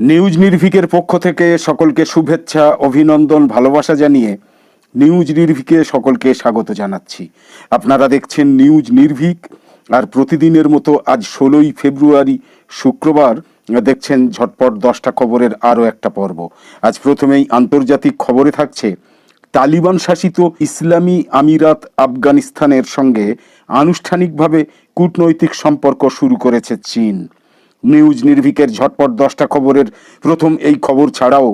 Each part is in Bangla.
নিউজ নির্ভিকের পক্ষ থেকে সকলকে শুভেচ্ছা, অভিনন্দন, ভালোবাসা জানিয়ে নিউজ নির্ভিকে সকলকে স্বাগত জানাচ্ছি। আপনারা দেখছেন নিউজ নির্ভিক, আর প্রতিদিনের মতো আজ ষোলোই ফেব্রুয়ারি শুক্রবার দেখছেন ঝটপট দশটা খবরের আরও একটা পর্ব। আজ প্রথমেই আন্তর্জাতিক খবরে থাকছে, তালিবান শাসিত ইসলামী আমিরাত আফগানিস্তানের সঙ্গে আনুষ্ঠানিকভাবে কূটনৈতিক সম্পর্ক শুরু করেছে চীন। নিউজ নির্ভিকের ঝটপট দশটা খবরের প্রথম এই খবর ছাড়াও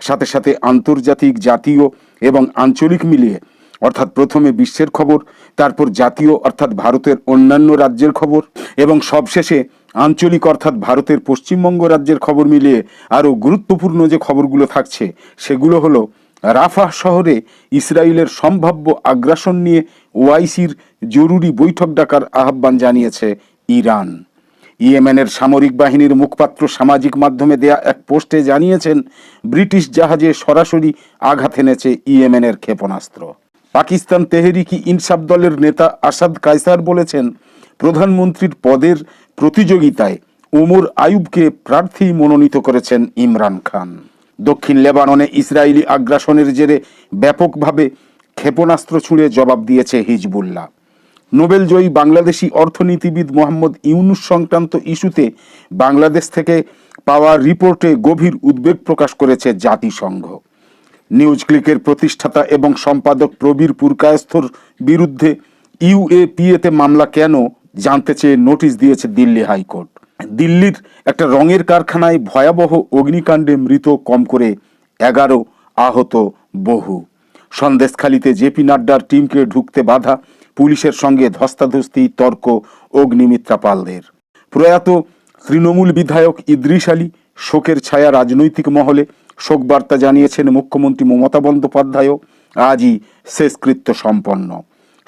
সাথে সাথে আন্তর্জাতিক, জাতীয় এবং আঞ্চলিক মিলিয়ে, অর্থাৎ প্রথমে বিশ্বের খবর, তারপর জাতীয়, অর্থাৎ ভারতের অন্যান্য রাজ্যের খবর এবং সবশেষে আঞ্চলিক, অর্থাৎ ভারতের পশ্চিমবঙ্গ রাজ্যের খবর মিলিয়ে আরও গুরুত্বপূর্ণ যে খবরগুলো থাকছে, সেগুলো হলো, রাফাহ শহরে ইসরায়েলের সম্ভাব্য আগ্রাসন নিয়ে ওআইসির জরুরি বৈঠক ডাকার আহ্বান জানিয়েছে ইরান। ইয়েমেনের সামরিক বাহিনীর মুখপাত্র সামাজিক মাধ্যমে দেয়া এক পোস্টে জানিয়েছেন, ব্রিটিশ জাহাজে সরাসরি আঘাত এনেছে ইয়েমেনের ক্ষেপণাস্ত্র। পাকিস্তান তেহরিকি ইনসাফ দলের নেতা আসাদ কায়সার বলেছেন, প্রধানমন্ত্রীর পদের প্রতিযোগিতায় ওমর আয়ুবকে প্রার্থী মনোনীত করেছেন ইমরান খান। দক্ষিণ লেবাননে ইসরায়েলি আগ্রাসনের জেরে ব্যাপকভাবে ক্ষেপণাস্ত্র ছুঁড়ে জবাব দিয়েছে হিজবুল্লাহ। নোবেলজয়ী বাংলাদেশি অর্থনীতিবিদ মোহাম্মদ ইউনুস সংক্রান্ত ইস্যুতে বাংলাদেশ থেকে পাওয়া রিপোর্টে গভীর উদ্বেগ প্রকাশ করেছে জাতিসংঘ। নিউজ ক্লিকের প্রতিষ্ঠাতা এবং সম্পাদক প্রবীর পুরকায়স্থর বিরুদ্ধে ইউএপিএতে মামলা কেন জানতে চেয়ে নোটিশ দিয়েছে দিল্লি হাইকোর্ট। দিল্লির একটা রঙের কারখানায় ভয়াবহ অগ্নিকাণ্ডে মৃত কম করে এগারো আহত বহু। সন্দেশখালিতে জেপি নাড্ডার টিমকে ঢুকতে বাধা, পুলিশের সঙ্গে ধস্তাধস্তি, তর্ক অগ্নিমিত্রা পালদের প্রয়াত তৃণমূল বিধায়ক ইদ্রিস আলী শোকের ছায়া রাজনৈতিক মহলে শোকবার্তা জানিয়েছেন মুখ্যমন্ত্রী মমতা বন্দ্যোপাধ্যায়ও, আজই শেষকৃত্য সম্পন্ন।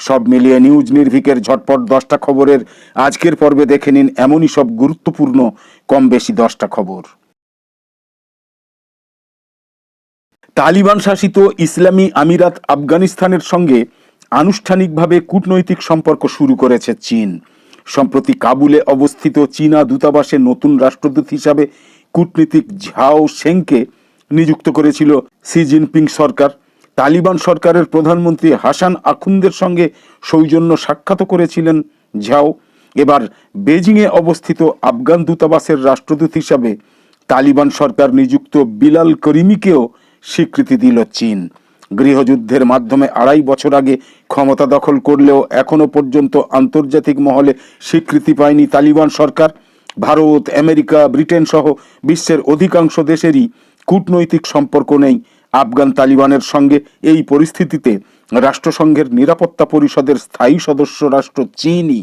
সব মিলিয়ে নিউজ নির্ভিকের ঝটপট দশটা খবরের আজকের পর্বে দেখে নিন এমনই সব গুরুত্বপূর্ণ কম বেশি দশটা খবর। তালিবান শাসিত ইসলামী আমিরাত আফগানিস্তানের সঙ্গে আনুষ্ঠানিকভাবে কূটনৈতিক সম্পর্ক শুরু করেছে চীন। সম্প্রতি কাবুলে অবস্থিত চীনা দূতাবাসে নতুন রাষ্ট্রদূত হিসাবে কূটনীতিক ঝাও সেংকে নিযুক্ত করেছিল সি জিনপিং সরকার। তালিবান সরকারের প্রধানমন্ত্রী হাসান আখুন্দের সঙ্গে সৌজন্য সাক্ষাৎ করেছিলেন ঝাও। এবার বেজিংয়ে অবস্থিত আফগান দূতাবাসের রাষ্ট্রদূত হিসাবে তালিবান সরকার নিযুক্ত বিলাল করিমিকেও স্বীকৃতি দিল চীন। গৃহযুদ্ধের মাধ্যমে আড়াই বছর আগে ক্ষমতা দখল করলেও এখনও পর্যন্ত আন্তর্জাতিক মহলে স্বীকৃতি পায়নি তালিবান সরকার। ভারত, আমেরিকা, ব্রিটেন সহ বিশ্বের অধিকাংশ দেশেরই কূটনৈতিক সম্পর্ক নেই। আফগান তালিবানের সঙ্গে এই পরিস্থিতিতে রাষ্ট্রসংঘের নিরাপত্তা পরিষদের স্থায়ী সদস্য রাষ্ট্র চীনই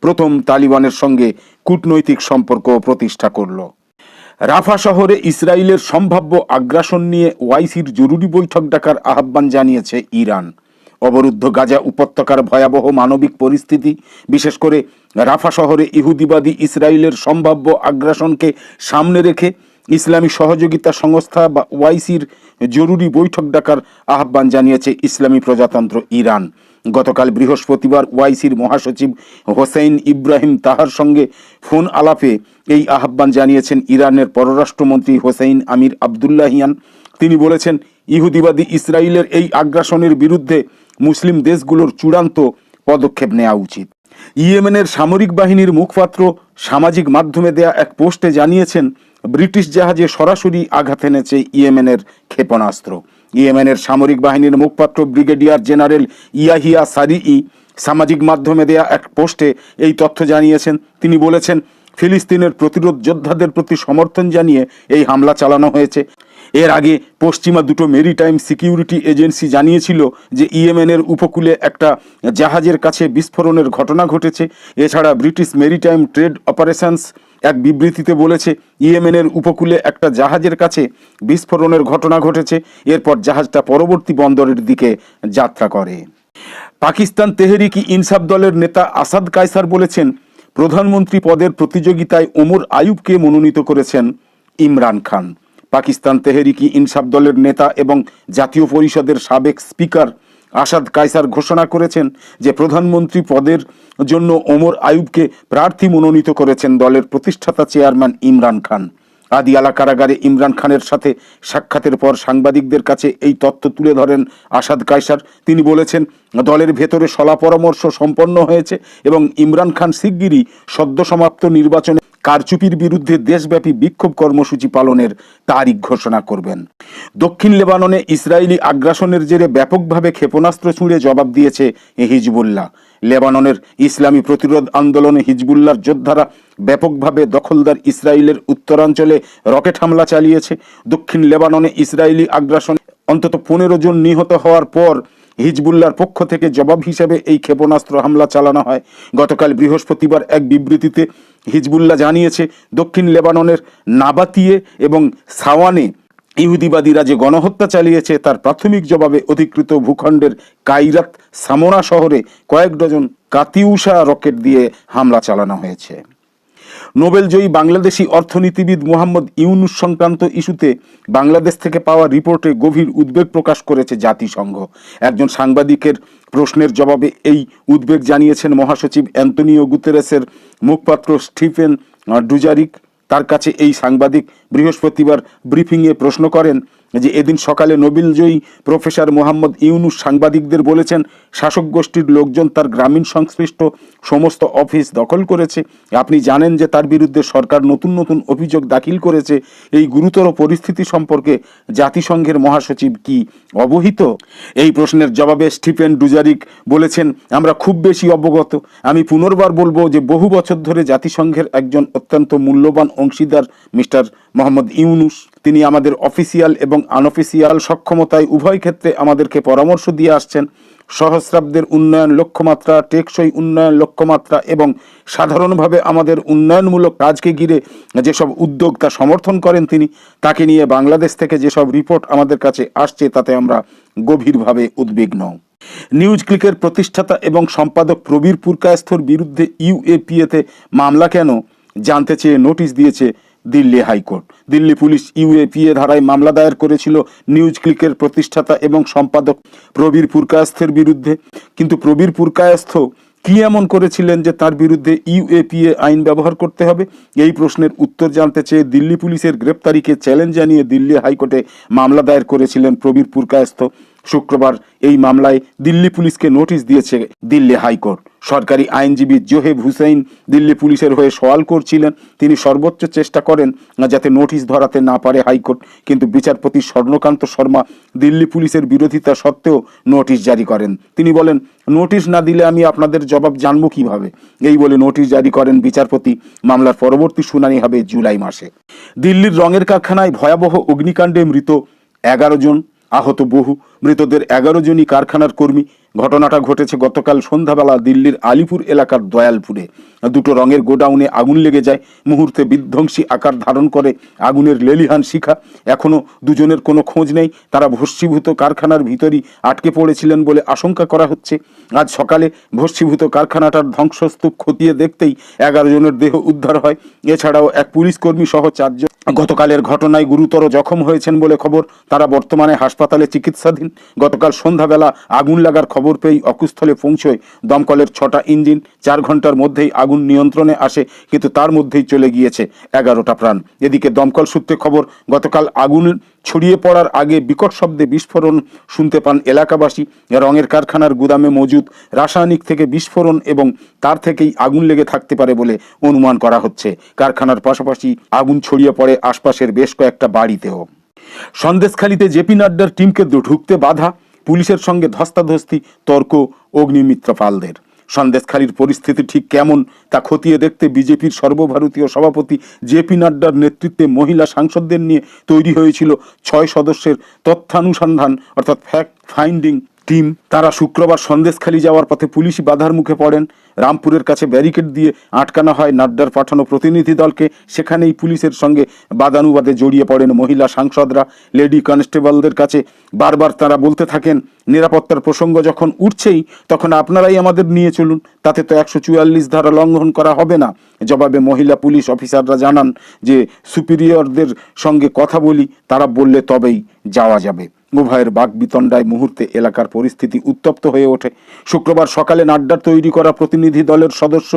প্রথম তালিবানের সঙ্গে কূটনৈতিক সম্পর্ক প্রতিষ্ঠা করল। রাফা শহরে ইসরায়েলের সম্ভাব্য আগ্রাসন নিয়ে ওয়াইসির জরুরি বৈঠক ডাকার আহ্বান জানিয়েছে ইরান। অবরুদ্ধ গাজা উপত্যকার ভয়াবহ মানবিক পরিস্থিতি, বিশেষ করে রাফা শহরে ইহুদিবাদী ইসরায়েলের সম্ভাব্য আগ্রাসনকে সামনে রেখে ইসলামী সহযোগিতা সংস্থা বা ওয়াইসির জরুরি বৈঠক ডাকার আহ্বান জানিয়েছে ইসলামী প্রজাতন্ত্র ইরান। গতকাল বৃহস্পতিবার ওয়াইসির মহাসচিব হোসেন ইব্রাহিম তাহার সঙ্গে ফোন আলাপে এই আহ্বান জানিয়েছেন ইরানের পররাষ্ট্রমন্ত্রী হোসেন আমির আবদুল্লাহিয়ান। তিনি বলেছেন, ইহুদিবাদী ইসরায়েলের এই আগ্রাসনের বিরুদ্ধে মুসলিম দেশগুলোর চূড়ান্ত পদক্ষেপ নেওয়া উচিত। ইয়েমেনের সামরিক বাহিনীর মুখপাত্র সামাজিক মাধ্যমে দেয়া এক পোস্টে জানিয়েছেন, ব্রিটিশ জাহাজে সরাসরি আঘাত এনেছে ইয়েমেনের ক্ষেপণাস্ত্র। ইয়েমেনের সামরিক বাহিনীর মুখপাত্র ব্রিগেডিয়ার জেনারেল ইয়াহিয়া সারিই সামাজিক মাধ্যমে দেয়া এক পোস্টে এই তথ্য জানিয়েছেন। তিনি বলেছেন, ফিলিস্তিনের প্রতিরোধ যোদ্ধাদের প্রতি সমর্থন জানিয়ে এই হামলা চালানো হয়েছে। এর আগে পশ্চিমা দুটো মেরিটাইম সিকিউরিটি এজেন্সি জানিয়েছিল যে ইয়েমেনের উপকূলে একটা জাহাজের কাছে বিস্ফোরণের ঘটনা ঘটেছে। এছাড়া ব্রিটিশ মেরিটাইম ট্রেড অপারেশনস এক বিবৃতিতে বলেছে, ইয়েমেনের উপকূলে একটা জাহাজের কাছে বিস্ফোরণের ঘটনা ঘটেছে, এরপর জাহাজটা পরবর্তী বন্দরের দিকে যাত্রা করে। পাকিস্তান তেহরিকি ইনসাফ দলের নেতা আসাদ কায়সার বলেছেন, প্রধানমন্ত্রী পদের প্রতিযোগিতায় ওমর আয়ুবকে মনোনীত করেছেন ইমরান খান। পাকিস্তান তেহরিকি ইনসাফ দলের নেতা এবং জাতীয় পরিষদের সাবেক স্পিকার আসাদ কায়সার ঘোষণা করেছেন যে প্রধানমন্ত্রী পদের জন্য ওমর আয়ুবকে প্রার্থী মনোনীত করেছেন দলের প্রতিষ্ঠাতা চেয়ারম্যান ইমরান খান। আদিয়ালা কারাগারে ইমরান খানের সাথে সাক্ষাতের পর সাংবাদিকদের কাছে এই তথ্য তুলে ধরেন আসাদ কায়সার। তিনি বলেছেন, দলের ভেতরে সলা পরামর্শ সম্পন্ন হয়েছে এবং ইমরান খান শিগগিরই সদ্য সমাপ্ত নির্বাচনে কারচুপির বিরুদ্ধে দেশব্যাপী বিক্ষোভ কর্মসূচি পালনের তারিখ ঘোষণা করবেন। দক্ষিণ লেবাননে ইসরায়েলি আগ্রাসনের জেরে ব্যাপকভাবে ক্ষেপণাস্ত্র ছুঁড়ে জবাব দিয়েছে হিজবুল্লাহ। লেবাননের ইসলামী প্রতিরোধ আন্দোলনে হিজবুল্লার যোদ্ধারা ব্যাপকভাবে দখলদার ইসরায়েলের উত্তরাঞ্চলে রকেট হামলা চালিয়েছে। দক্ষিণ লেবাননে ইসরায়েলি আগ্রাসন অন্তত পনেরো জন নিহত হওয়ার পর হিজবুল্লার পক্ষ থেকে জবাব হিসেবে এই ক্ষেপণাস্ত্র হামলা চালানো হয়। গতকাল বৃহস্পতিবার এক বিবৃতিতে হিজবুল্লাহ জানিয়েছে, দক্ষিণ লেবাননের নাবাতিয়ে এবং সাওয়ানে ইহুদিবাদীরা যে গণহত্যা চালিয়েছে, তার প্রাথমিক জবাবে অধিকৃত ভূখণ্ডের কাইরাত সামোনা শহরে কয়েক ডজন কাতিউষা রকেট দিয়ে হামলা চালানো হয়েছে। নোবেলজয়ী বাংলাদেশি অর্থনীতিবিদ মোহাম্মদ ইউনুস সংক্রান্ত ইস্যুতে বাংলাদেশ থেকে পাওয়া রিপোর্টে গভীর উদ্বেগ প্রকাশ করেছে জাতিসংঘ। একজন সাংবাদিকের প্রশ্নের জবাবে এই উদ্বেগ জানিয়েছেন মহাসচিব অ্যান্তনিও গুতেরেসের মুখপাত্র স্টিফেন ডুজারিক। তার কাছে এই সাংবাদিক বৃহস্পতিবার ব্রিফিংয়ে প্রশ্ন করেন যে এদিন সকালে নোবেলজয়ী প্রফেসর মোহাম্মদ ইউনুস সাংবাদিকদের বলেছেন, শাসক গোষ্ঠীর লোকজন তার গ্রামীণ সংশ্লিষ্ট সমস্ত অফিস দখল করেছে। আপনি জানেন যে তার বিরুদ্ধে সরকার নতুন নতুন অভিযোগ দাখিল করেছে। এই গুরুতর পরিস্থিতি সম্পর্কে জাতিসংঘের মহাসচিব কি অবহিত? এই প্রশ্নের জবাবে স্টিফেন ডুজারিক বলেছেন, আমরা খুব বেশি অবগত। আমি পুনর্বার বলব যে বহু বছর ধরে জাতিসংঘের একজন অত্যন্ত মূল্যবান অংশীদার মিস্টার মোহাম্মদ ইউনুস। তিনি আমাদের অফিসিয়াল এবং আনঅফিসিয়াল সক্ষমতায় উভয় ক্ষেত্রে আমাদেরকে পরামর্শ দিয়ে আসছেন। সহস্রাব্দের উন্নয়ন লক্ষ্যমাত্রা, টেকসই উন্নয়ন লক্ষ্যমাত্রা এবং সাধারণভাবে আমাদের উন্নয়নমূলক কাজকে ঘিরে যেসব উদ্যোগ তা সমর্থন করেন তিনি, তাকে নিয়ে বাংলাদেশ থেকে যেসব রিপোর্ট আমাদের কাছে আসছে, তাতে আমরা গভীরভাবে উদ্বিগ্ন। নিউজ ক্লিকের প্রতিষ্ঠাতা এবং সম্পাদক প্রবীর পুরকায়স্থর বিরুদ্ধে ইউএপিএতে মামলা কেন? জানতে চেয়ে নোটিশ দিয়েছে Delhi high court. Delhi police UAPA ধারায় মামলা দায়ের করেছিল নিউজ ক্লিকের প্রতিষ্ঠাতা এবং সম্পাদক প্রবীর পুরকায়স্থের বিরুদ্ধে। কিন্তু প্রবীর পুরকায়স্থ কি এমন করেছিলেন যে তার বিরুদ্ধে ইউএপিএ আইন ব্যবহার করতে হবে? এই প্রশ্নের উত্তর জানতে চেয়ে দিল্লি পুলিশের গ্রেপ্তারিকে চ্যালেঞ্জ জানিয়ে দিল্লি হাইকোর্টে মামলা দায়ের করেছিলেন প্রবীর পুরকায়স্থ। শুক্রবার এই মামলায় দিল্লি পুলিশকে নোটিশ দিয়েছে দিল্লি হাইকোর্ট। সরকারি আইনজীবী জোহেব হুসেইন দিল্লি পুলিশের হয়ে সওয়াল করছিলেন। তিনি সর্বোচ্চ চেষ্টা করেন যাতে নোটিশ ধরাতে না পারে হাইকোর্ট। কিন্তু বিচারপতি স্বর্ণকান্ত শর্মা দিল্লি পুলিশের বিরোধিতা সত্ত্বেও নোটিশ জারি করেন। তিনি বলেন, নোটিশ না দিলে আমি আপনাদের জবাব জানব কীভাবে? এই বলে নোটিশ জারি করেন বিচারপতি। মামলার পরবর্তী শুনানি হবে জুলাই মাসে। দিল্লির রঙের কারখানায় ভয়াবহ অগ্নিকাণ্ডে মৃত এগারো জন আহত বহু মৃতদের এগারো জনই কারখানার কর্মী ঘটনাটা ঘটেছে গতকাল সন্ধ্যাবেলা দিল্লির আলিপুর এলাকার দয়ালপুরে। দুটো রঙের গোডাউনে আগুন লেগে যায়। মুহূর্তে বিধ্বংসী আকার ধারণ করে আগুনের লেলিহান শিখা। এখনও দুজনের কোনো খোঁজ নেই। তারা ভস্মীভূত কারখানার ভিতরই আটকে পড়েছিলেন বলে আশঙ্কা করা হচ্ছে। আজ সকালে ভস্মীভূত কারখানাটার ধ্বংসস্তূপ খতিয়ে দেখতেই এগারো জনের দেহ উদ্ধার হয়। এছাড়াও এক পুলিশ কর্মী সহ চারজন গতকালের ঘটনায় গুরুতর জখম হয়েছেন বলে খবর। তারা বর্তমানে হাসপাতালে চিকিৎসাধীন। গতকাল সন্ধ্যাবেলা আগুন লাগার খবর পেয়েই অকুস্থলে পৌঁছয় দমকলের ছটা ইঞ্জিন। চার ঘণ্টার মধ্যেই আগুন নিয়ন্ত্রণে আসে, কিন্তু তার মধ্যেই চলে গিয়েছে এগারোটা প্রাণ। এদিকে দমকল সূত্রে খবর, গতকাল আগুন ছড়িয়ে পড়ার আগে বিকট শব্দে বিস্ফোরণ শুনতে পান এলাকাবাসী। রঙের কারখানার গুদামে মজুদ রাসায়নিক থেকে বিস্ফোরণ এবং তার থেকেই আগুন লেগে থাকতে পারে বলে অনুমান করা হচ্ছে। কারখানার পাশাপাশি আগুন ছড়িয়ে পড়ে আশপাশের বেশ কয়েকটা বাড়িতেও। সন্দেশখালিতে জেপি নাড্ডার টিমকে ঢুকতে বাধা পুলিশের সঙ্গে ধস্তাধস্তি, তর্ক অগ্নিমিত্র পালদের সন্দেশখালির পরিস্থিতি ঠিক কেমন তা খতিয়ে দেখতে বিজেপির সর্বভারতীয় সভাপতি জেপি নাড্ডার নেতৃত্বে মহিলা সাংসদদের নিয়ে তৈরি হয়েছিল ছয় সদস্যের তথ্যানুসন্ধান, অর্থাৎ ফ্যাক্ট ফাইন্ডিং টিম তারা শুক্রবার সন্দেশখালি যাওয়ার পথে পুলিশি বাধার মুখে পড়েন। রামপুরের কাছে ব্যারিকেড দিয়ে আটকানো হয় নাড্ডার পাঠানো প্রতিনিধি দলকে। সেখানেই পুলিশের সঙ্গে বাদানুবাদে জড়িয়ে পড়েন মহিলা সাংসদরা। লেডি কনস্টেবলদের কাছে বারবার তারা বলতে থাকেন, নিরাপত্তার প্রসঙ্গ যখন উঠছেই, তখন আপনারাই আমাদের নিয়ে চলুন। তাতে তো একশো চুয়াল্লিশ ধারা লঙ্ঘন করা হবে না। জবাবে মহিলা পুলিশ অফিসাররা জানান যে, সুপিরিয়রদের সঙ্গে কথা বলি, তারা বললে তবেই যাওয়া যাবে। উভয়ের বাকবিতণ্ডায় মুহূর্তে এলাকার পরিস্থিতি উত্তপ্ত হয়ে ওঠে। শুক্রবার সকালে নাড্ডার তৈরি করা প্রতিনিধি দলের সদস্য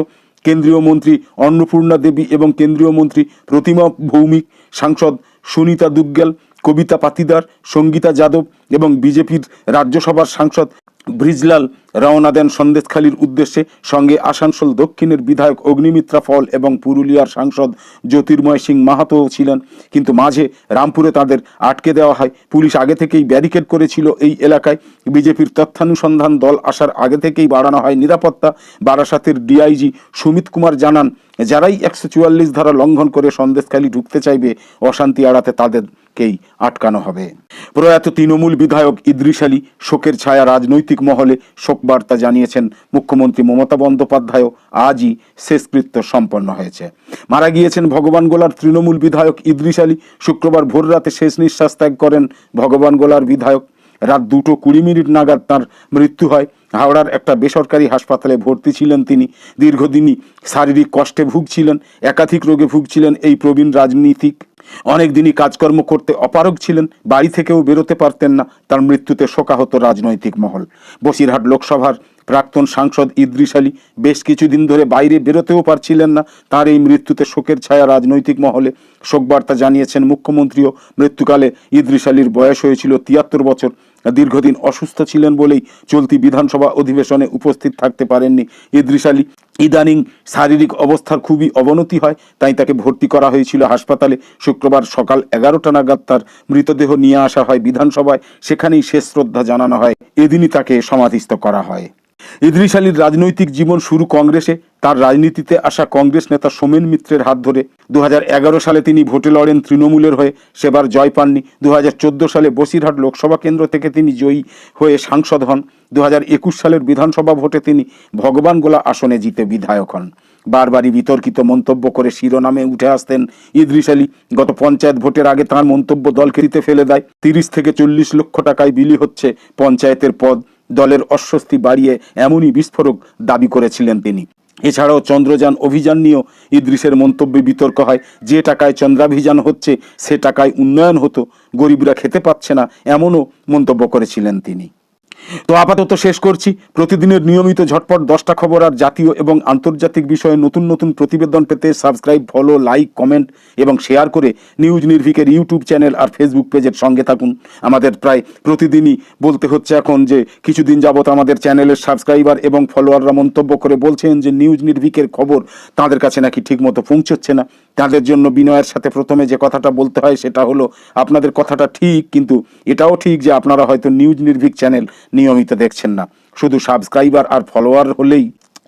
কেন্দ্রীয় মন্ত্রী অন্নপূর্ণা দেবী এবং কেন্দ্রীয় মন্ত্রী প্রতিমা ভৌমিক, সাংসদ সুনিতা দুগ্গেল, কবিতা পাতিদার, সঙ্গীতা যাদব এবং বিজেপির রাজ্যসভার সাংসদ ব্রিজলাল রওনা দেন সন্দেশখালীর উদ্দেশ্যে। সঙ্গে আসানসোল দক্ষিণের বিধায়ক অগ্নিমিত্রা ফল এবং পুরুলিয়ার সাংসদ জ্যোতির্ময় সিং মাহাতোও ছিলেন। কিন্তু মাঝে রামপুরে তাদের আটকে দেওয়া হয়। পুলিশ আগে থেকেই ব্যারিকেড করেছিল এই এলাকায়। বিজেপির তথ্যানুসন্ধান দল আসার আগে থেকেই বাড়ানো হয় নিরাপত্তা। বারাসাতের ডিআইজি সুমিত কুমার জানান, যারাই একশো চুয়াল্লিশ ধারা লঙ্ঘন করে সন্দেশখালী ঢুকতে চাইবে, অশান্তি এড়াতে তাদেরকেই আটকানো হবে। প্রয়াত তৃণমূল বিধায়ক ইদ্রিস আলী শোকের ছায়া রাজনৈতিক মহলে শোকবার্তা জানিয়েছেন, মুখ্যমন্ত্রী মমতা বন্দ্যোপাধ্যায়ও আজই শেষকৃত্য সম্পন্ন হয়েছে। মারা গিয়েছেন ভগবানগোলার তৃণমূল বিধায়ক ইদ্রিস আলী। শুক্রবার ভোররাতে শেষ নিঃশ্বাস ত্যাগ করেন ভগবানগোলার বিধায়ক। রাত দুটো কুড়ি মিনিট নাগাদ তার মৃত্যু হয়। হাওড়ার একটা বেসরকারি হাসপাতালে ভর্তি ছিলেন তিনি। দীর্ঘদিনই শারীরিক কষ্টে ভুগছিলেন, একাধিক রোগে ভুগছিলেন এই প্রবীণ রাজনীতিক। অনেক দিনই কাজকর্ম করতে অপারগ ছিলেন, বাড়ি থেকেও বেরোতে পারতেন না, তার মৃত্যুতে শোকাহত রাজনৈতিক মহল। বসিরহাট লোকসভার প্রাক্তন সাংসদ ইদ্রিস আলী বেশ কিছুদিন ধরে বাইরে বেরোতেও পারছিলেন না, তার এই মৃত্যুতে শোকের ছায়া রাজনৈতিক মহলে। শোকবার্তা জানিয়েছেন মুখ্যমন্ত্রীও, মৃত্যুকালে ইদ্রিস আলীর বয়স হয়েছিল তিয়াত্তর বছর। দীর্ঘদিন অসুস্থ ছিলেন বলেই চলতি বিধানসভা অধিবেশনে উপস্থিত থাকতে পারেননি ইদ্রিস আলী। ইদানিং শারীরিক অবস্থার খুবই অবনতি হয়, তাই তাকে ভর্তি করা হয়েছিল হাসপাতালে। শুক্রবার সকাল এগারোটা নাগাদ তার মৃতদেহ নিয়ে আসা হয় বিধানসভায়। সেখানেই শেষ শ্রদ্ধা জানানো হয়। এদিনই তাকে সমাধিস্থ করা হয়। ইদ্রিস আলীর রাজনৈতিক জীবন শুরু কংগ্রেসে। তার রাজনীতিতে আসা কংগ্রেস নেতা সোমেন মিত্রের হাত ধরে। দু হাজার এগারো সালে তিনি ভোটে লড়েন তৃণমূলের হয়ে। সেবার জয় পাননি। দু হাজার চোদ্দ সালে বসিরহাট লোকসভা কেন্দ্র থেকে তিনি জয়ী হয়ে সাংসদ হন। দু হাজার একুশ সালের বিধানসভা ভোটে তিনি ভগবানগোলা আসনে জিতে বিধায়ক হন। বারবারই বিতর্কিত মন্তব্য করে শিরোনামে উঠে আসতেন ইদ্রিস আলী। গত পঞ্চায়েত ভোটের আগে তার মন্তব্য দলকে দিতে ফেলে দেয়। তিরিশ থেকে চল্লিশ লক্ষ টাকায় বিলি হচ্ছে পঞ্চায়েতের পদ। দলের অস্বস্তি বাড়িয়ে এমনই বিস্ফোরক দাবি করেছিলেন তিনি। এছাড়াও চন্দ্রযান অভিযান নিয়েও ইদ্রিসের মন্তব্যে বিতর্ক হয়, যে টাকায় চন্দ্রাভিযান হচ্ছে, সে টাকায় উন্নয়ন হতো, গরিবরা খেতে পাচ্ছে না, এমনও মন্তব্য করেছিলেন তিনি। তো আপাতত শেষ করছি। প্রতিদিনের নিয়মিত ঝটপট দশটা খবর আর জাতীয় এবং আন্তর্জাতিক বিষয়ে নতুন নতুন প্রতিবেদন পেতে সাবস্ক্রাইব ফলো লাইক কমেন্ট এবং শেয়ার করে নিউজ নির্ভিকের ইউটিউব চ্যানেল আর ফেসবুক পেজের সঙ্গে থাকুন। আমাদের প্রায় প্রতিদিনই বলতে হচ্ছে এখন যে কিছুদিন যাবত আমাদের চ্যানেলের সাবস্ক্রাইবার এবং ফলোয়াররা মন্তব্য করে বলছেন যে নিউজ নির্ভিকের খবর তাদের কাছে নাকি ঠিকমতো পৌঁছচ্ছে না। তাদের জন্য বিনয়ের সাথে প্রথমে যে কথাটা বলতে হয় সেটা হলো, আপনাদের কথাটা ঠিক, কিন্তু এটাও ঠিক যে আপনারা হয়তো নিউজ নির্ভিক চ্যানেল নিয়মিত দেখছেন না। শুধু সাবস্ক্রাইবার আর ফলোয়ার হলেই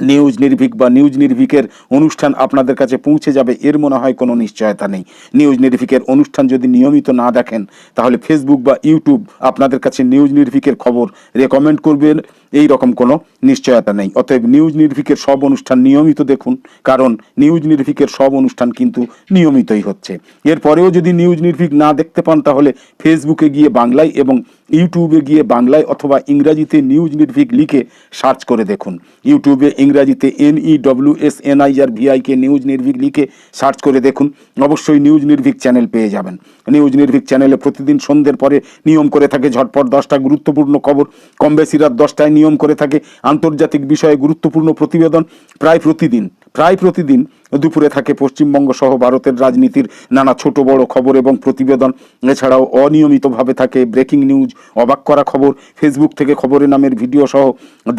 নিউজ নির্ভীক বা নিউজ নির্ভীকের অনুষ্ঠান আপনাদের কাছে পৌঁছে যাবে, এর মনে হয় কোনো নিশ্চয়তা নেই। নিউজ নির্ভীকের অনুষ্ঠান যদি নিয়মিত না দেখেন, তাহলে ফেসবুক বা ইউটিউব আপনাদের কাছে নিউজ নির্ভীকের খবর রেকমেন্ড করবেন। এই রকম কোনো নিশ্চয়তা নেই। অতএব নিউজ নির্ভিকের সব অনুষ্ঠান নিয়মিত দেখুন, কারণ নিউজ নির্ভিকের সব অনুষ্ঠান কিন্তু নিয়মিতই হচ্ছে। এরপরেও যদি নিউজ নির্ভিক না দেখতে পান, তাহলে ফেসবুকে গিয়ে বাংলায় এবং ইউটিউবে গিয়ে বাংলায় অথবা ইংরাজিতে নিউজ নির্ভিক লিখে সার্চ করে দেখুন। ইউটিউবে ইংরাজিতে N E W S N I R V I K news Nirbhik লিখে সার্চ করে দেখুন। অবশ্যই নিউজ নির্ভিক চ্যানেল পেয়ে যাবেন। নিউজ নির্ভীক চ্যানেলে প্রতিদিন সন্ধ্যের পরে নিয়ম করে থাকে ঝটপট দশটা গুরুত্বপূর্ণ খবর। কম বেশি রাত দশটায় নিয়ম করে থাকে। আন্তর্জাতিক বিষয়ে গুরুত্বপূর্ণ প্রতিবেদন প্রায় প্রতিদিন প্রায় প্রতিদিন দুপুরে থাকে পশ্চিমবঙ্গ সহ ভারতের রাজনীতির নানা ছোট বড় খবর এবং প্রতিবেদন। এছাড়াও অনিয়মিতভাবে থাকে ব্রেকিং নিউজ, অবাক করা খবর, ফেসবুক থেকে খবরের নামের ভিডিও সহ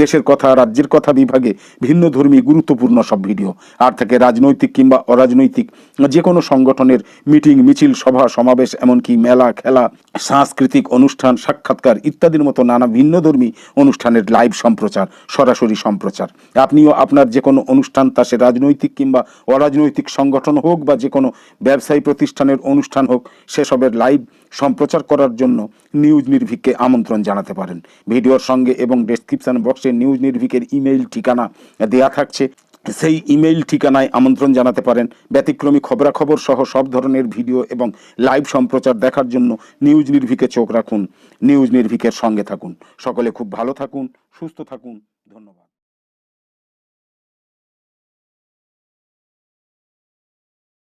দেশের কথা, রাজ্যের কথা বিভাগে ভিন্ন ধর্মী গুরুত্বপূর্ণ সব ভিডিও। আর থাকে রাজনৈতিক কিংবা অরাজনৈতিক যে কোনো সংগঠনের মিটিং, মিছিল, সভা, সমাবেশ, এমনকি মেলা, খেলা, সাংস্কৃতিক অনুষ্ঠান, সাক্ষাৎকার ইত্যাদির মতো নানা ভিন্নধর্মী অনুষ্ঠানের লাইভ সম্প্রচার, সরাসরি সম্প্রচার। আপনিও আপনার যে কোনো অনুষ্ঠান তা সে রাজনৈতিক কিংবা অরাজনৈতিক সংগঠন হোক বা যে কোনো ব্যবসায়ী প্রতিষ্ঠানের অনুষ্ঠান হোক, সেসবের লাইভ সম্প্রচার করার জন্য নিউজ নির্ভীককে আমন্ত্রণ জানাতে পারেন। ভিডিওর সঙ্গে এবং ডেসক্রিপশন বক্সে নিউজ নির্ভীকের ইমেইল ঠিকানা দেয়া থাকছে। সেই ইমেইল ঠিকানায় আমন্ত্রণ জানাতে পারেন। ব্যতিক্রমী খবরাখবর সহ সব ধরনের ভিডিও এবং লাইভ সম্প্রচার দেখার জন্য নিউজ নির্ভীকে চোখ রাখুন। নিউজ নির্ভীকের সঙ্গে থাকুন। সকলে খুব ভালো থাকুন, সুস্থ থাকুন। ধন্যবাদ।